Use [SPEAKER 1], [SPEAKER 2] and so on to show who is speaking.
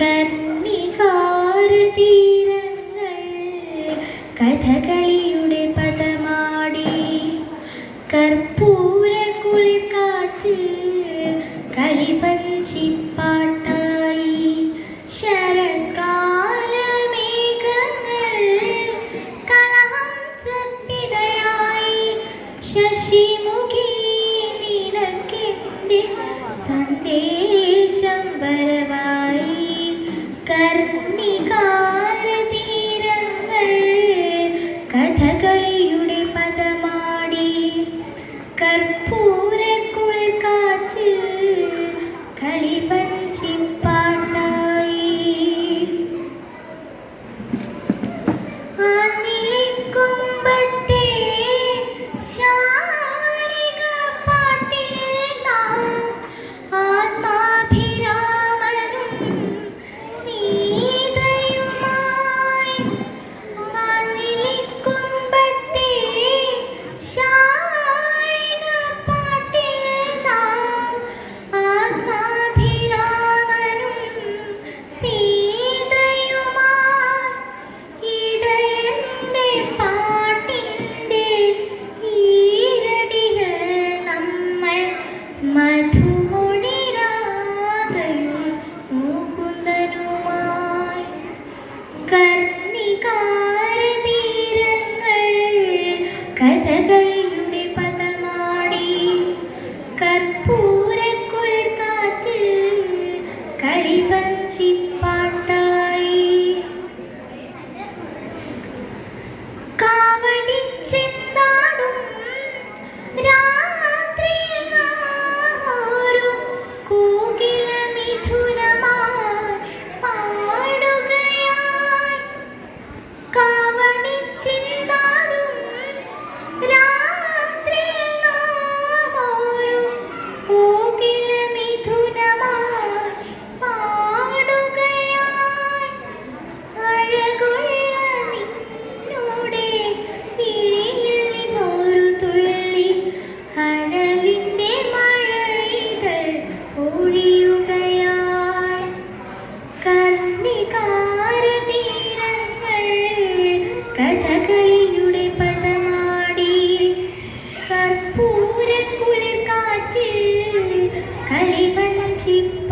[SPEAKER 1] കർണികാരതീരങ്ങൾ കഥകളിയുടെ പദമാടി. കർപ്പൂര കുളിക്കാറ്റ് കളിവഞ്ചിപ്പാട്ടായി ശരത്കാല മേഘങ്ങൾ കളഹംസപ്പിടയായി ശശിമുഖി നിനക്കെന്റെ സന്ദേശം கர்ணிகா കൈവച്ചിപ്പാട്ടായി കാവടിച്ചെ കുളിർക്കാറ്റ് കളിപണ ചിപ്പ